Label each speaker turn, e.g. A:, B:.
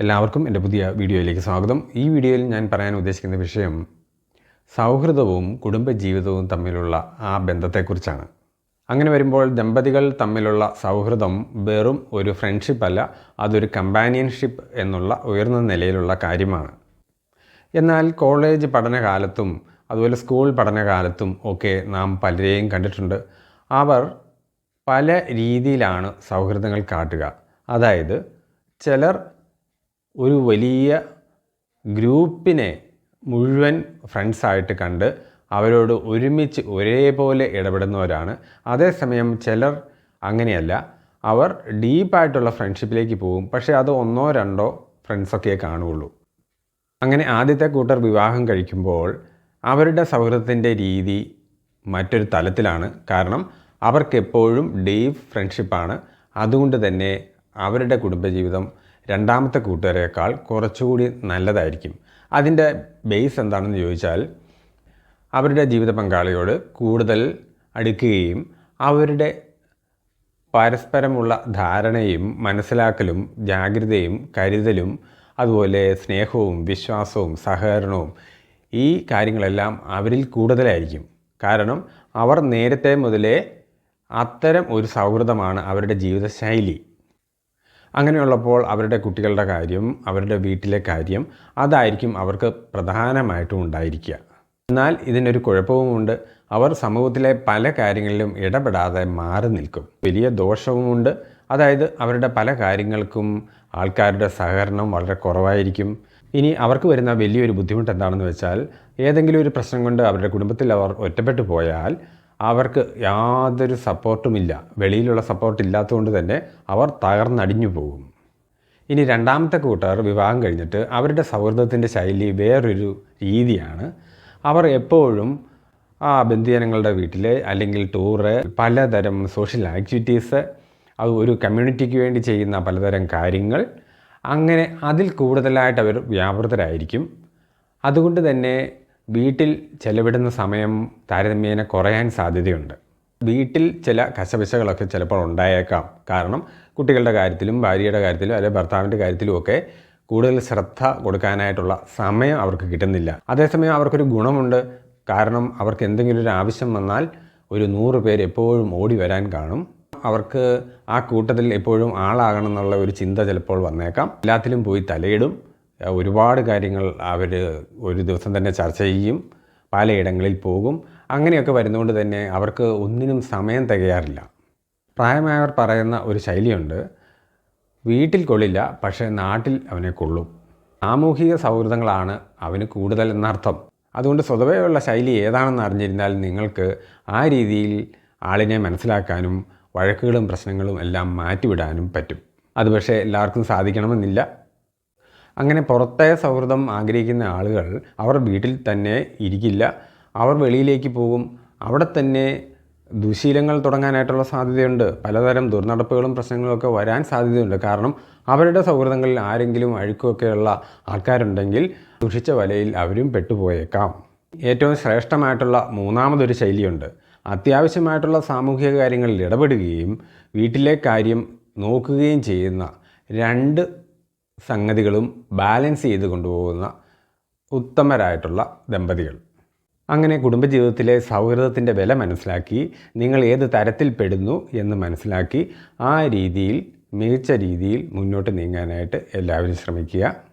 A: എല്ലാവർക്കും എന്റെ പുതിയ വീഡിയോയിലേക്ക് സ്വാഗതം. ഈ വീഡിയോയിൽ ഞാൻ പറയാൻ ഉദ്ദേശിക്കുന്ന വിഷയം സൗഹൃദവും കുടുംബജീവിതവും തമ്മിലുള്ള ആ ബന്ധത്തെക്കുറിച്ചാണ്. അങ്ങനെ വരുമ്പോൾ ദമ്പതികൾ തമ്മിലുള്ള സൗഹൃദം വെറും ഒരു ഫ്രണ്ട്ഷിപ്പ് അല്ല അതൊരു കമ്പാനിയൻഷിപ്പ് എന്നുള്ള ഉയർന്ന നിലയിലുള്ള കാര്യമാണ്. എന്നാൽ കോളേജ് പഠനകാലത്തും അതുപോലെ സ്കൂൾ പഠനകാലത്തും ഒക്കെ നാം പലരെയും കണ്ടിട്ടുണ്ട്. അവർ പല രീതിയിലാണ് സൗഹൃദങ്ങൾ കാട്ടുക. അതായത് ചിലർ ഒരു വലിയ ഗ്രൂപ്പിനെ മുഴുവൻ ഫ്രണ്ട്സായിട്ട് കണ്ട് അവരോട് ഒരുമിച്ച് ഒരേപോലെ ഇടപെടുന്നവരാണ്. അതേസമയം ചിലർ അങ്ങനെയല്ല. അവർ ഡീപ്പായിട്ടുള്ള ഫ്രണ്ട്ഷിപ്പിലേക്ക് പോകും. പക്ഷേ അത് ഒന്നോ രണ്ടോ ഫ്രണ്ട്സൊക്കെ കാണുകയുള്ളൂ. അങ്ങനെ ആദ്യത്തെ കൂട്ടർ വിവാഹം കഴിക്കുമ്പോൾ അവരുടെ സൗഹൃദത്തിന്റെ രീതി മറ്റൊരു തലത്തിലാണ്. കാരണം അവർക്കെപ്പോഴും ഡീപ്പ് ഫ്രണ്ട്ഷിപ്പാണ് അതുകൊണ്ട് തന്നെ അവരുടെ കുടുംബജീവിതം രണ്ടാമത്തെ കൂട്ടുകാരേക്കാൾ കുറച്ചുകൂടി നല്ലതായിരിക്കും. അതിന്റെ ബേസ് എന്താണെന്ന് ചോദിച്ചാൽ അവരുടെ ജീവിത പങ്കാളിയോട് കൂടുതൽ അടുക്കുകയും അവരുടെ പരസ്പരമുള്ള ധാരണയും മനസ്സിലാക്കലും ജാഗ്രതയും കരുതലും അതുപോലെ സ്നേഹവും വിശ്വാസവും സഹകരണവും ഈ കാര്യങ്ങളെല്ലാം അവരിൽ കൂടുതലായിരിക്കും. കാരണം അവർ നേരത്തെ മുതലേ അത്തരം ഒരു സൗഹൃദമാണ് അവരുടെ ജീവിതശൈലി. അങ്ങനെയുള്ളപ്പോൾ അവരുടെ കുട്ടികളുടെ കാര്യം അവരുടെ വീട്ടിലെ കാര്യം അതായിരിക്കും അവർക്ക് പ്രധാനമായിട്ടും ഉണ്ടായിരിക്കുക. എന്നാൽ ഇതിനൊരു കുഴപ്പവുമുണ്ട്. അവർ സമൂഹത്തിലെ പല കാര്യങ്ങളിലും ഇടപെടാതെ മാറി നിൽക്കും. വലിയ ദോഷവുമുണ്ട്. അതായത് അവരുടെ പല കാര്യങ്ങൾക്കും ആൾക്കാരുടെ സഹകരണം വളരെ കുറവായിരിക്കും. ഇനി അവർക്ക് വരുന്ന വലിയൊരു ബുദ്ധിമുട്ട് എന്താണെന്ന് വെച്ചാൽ ഏതെങ്കിലും ഒരു പ്രശ്നം കൊണ്ട് അവരുടെ കുടുംബത്തിൽ അവർ ഒറ്റപ്പെട്ടു പോയാൽ അവർക്ക് യാതൊരു സപ്പോർട്ടുമില്ല. വെളിയിലുള്ള സപ്പോർട്ട് ഇല്ലാത്തതുകൊണ്ട് തന്നെ അവർ തകർന്നടിഞ്ഞു പോകും. ഇനി രണ്ടാമത്തെ കൂട്ടുകാർ വിവാഹം കഴിഞ്ഞിട്ട് അവരുടെ സൗഹൃദത്തിന്റെ ശൈലി വേറൊരു രീതിയാണ്. അവർ എപ്പോഴും ആ ബന്ധുജനങ്ങളുടെ വീട്ടിൽ അല്ലെങ്കിൽ ടൂറ് പലതരം സോഷ്യൽ ആക്ടിവിറ്റീസ് അത് ഒരു കമ്മ്യൂണിറ്റിക്ക് വേണ്ടി ചെയ്യുന്ന പലതരം കാര്യങ്ങൾ. അങ്ങനെ അതിൽ കൂടുതലായിട്ട് അവർ വ്യാപൃതരായിരിക്കും. അതുകൊണ്ട് തന്നെ വീട്ടിൽ ചെലവിടുന്ന സമയം താരതമ്യേന കുറയാൻ സാധ്യതയുണ്ട്. വീട്ടിൽ ചില കശപിശകളൊക്കെ ചിലപ്പോൾ ഉണ്ടായേക്കാം. കാരണം കുട്ടികളുടെ കാര്യത്തിലും ഭാര്യയുടെ കാര്യത്തിലും അല്ലെങ്കിൽ ഭർത്താവിന്റെ കാര്യത്തിലും ഒക്കെ കൂടുതൽ ശ്രദ്ധ കൊടുക്കാനായിട്ടുള്ള സമയം അവർക്ക് കിട്ടുന്നില്ല. അതേസമയം അവർക്കൊരു ഗുണമുണ്ട്. കാരണം അവർക്ക് എന്തെങ്കിലും ഒരു ആവശ്യം വന്നാൽ ഒരു നൂറ് പേര് എപ്പോഴും ഓടി വരാൻ കാണും. അവർക്ക് ആ കൂട്ടത്തിൽ എപ്പോഴും ആളാകണം എന്നുള്ള ഒരു ചിന്ത ചിലപ്പോൾ വന്നേക്കാം. എല്ലാത്തിലും പോയി തലയിടും. ഒരുപാട് കാര്യങ്ങൾ അവർ ഒരു ദിവസം തന്നെ ചർച്ച ചെയ്യും പലയിടങ്ങളിൽ പോകും. അങ്ങനെയൊക്കെ വരുന്നതുകൊണ്ട് തന്നെ അവർക്ക് ഒന്നിനും സമയം തികയാറില്ല. പ്രായമായവർ പറയുന്ന ഒരു ശൈലിയുണ്ട് വീട്ടിൽ കൊള്ളില്ല പക്ഷേ നാട്ടിൽ അവനെ കൊള്ളും. സാമൂഹിക സൗഹൃദങ്ങളാണ് അവന് കൂടുതൽ എന്നർത്ഥം. അതുകൊണ്ട് സ്വതവേയുള്ള ശൈലി ഏതാണെന്ന് അറിഞ്ഞിരുന്നാൽ നിങ്ങൾക്ക് ആ രീതിയിൽ ആളിനെ മനസ്സിലാക്കാനും വഴക്കുകളും പ്രശ്നങ്ങളും എല്ലാം മാറ്റിവിടാനും പറ്റും. അത് പക്ഷേ എല്ലാവർക്കും സാധിക്കണമെന്നില്ല. അങ്ങനെ പുറത്തെ സൗഹൃദം ആഗ്രഹിക്കുന്ന ആളുകൾ അവർ വീട്ടിൽ തന്നെ ഇരിക്കില്ല. അവർ വെളിയിലേക്ക് പോകും. അവിടെ തന്നെ ദുശീലങ്ങൾ തുടങ്ങാനായിട്ടുള്ള സാധ്യതയുണ്ട്. പലതരം ദുർനടപ്പുകളും പ്രശ്നങ്ങളും ഒക്കെ വരാൻ സാധ്യതയുണ്ട്. കാരണം അവരുടെ സൗഹൃദങ്ങളിൽ ആരെങ്കിലും അഴുക്കുമൊക്കെയുള്ള ആൾക്കാരുണ്ടെങ്കിൽ ദുഷിച്ച വലയിൽ അവരും പെട്ടുപോയേക്കാം. ഏറ്റവും ശ്രേഷ്ഠമായിട്ടുള്ള മൂന്നാമതൊരു ശൈലിയുണ്ട്. അത്യാവശ്യമായിട്ടുള്ള സാമൂഹിക കാര്യങ്ങളിൽ ഇടപെടുകയും വീട്ടിലെ കാര്യം നോക്കുകയും ചെയ്യുന്ന രണ്ട് സംഗതികളും ബാലൻസ് ചെയ്ത് കൊണ്ടുപോകുന്ന ഉത്തമരായിട്ടുള്ള ദമ്പതികൾ. അങ്ങനെ കുടുംബജീവിതത്തിലെ സൗഹൃദത്തിന്റെ വില മനസ്സിലാക്കി നിങ്ങൾ ഏത് തരത്തിൽപ്പെടുന്നു എന്ന് മനസ്സിലാക്കി ആ രീതിയിൽ മികച്ച രീതിയിൽ മുന്നോട്ട് നീങ്ങാനായിട്ട് എല്ലാവരും ശ്രമിക്കുക.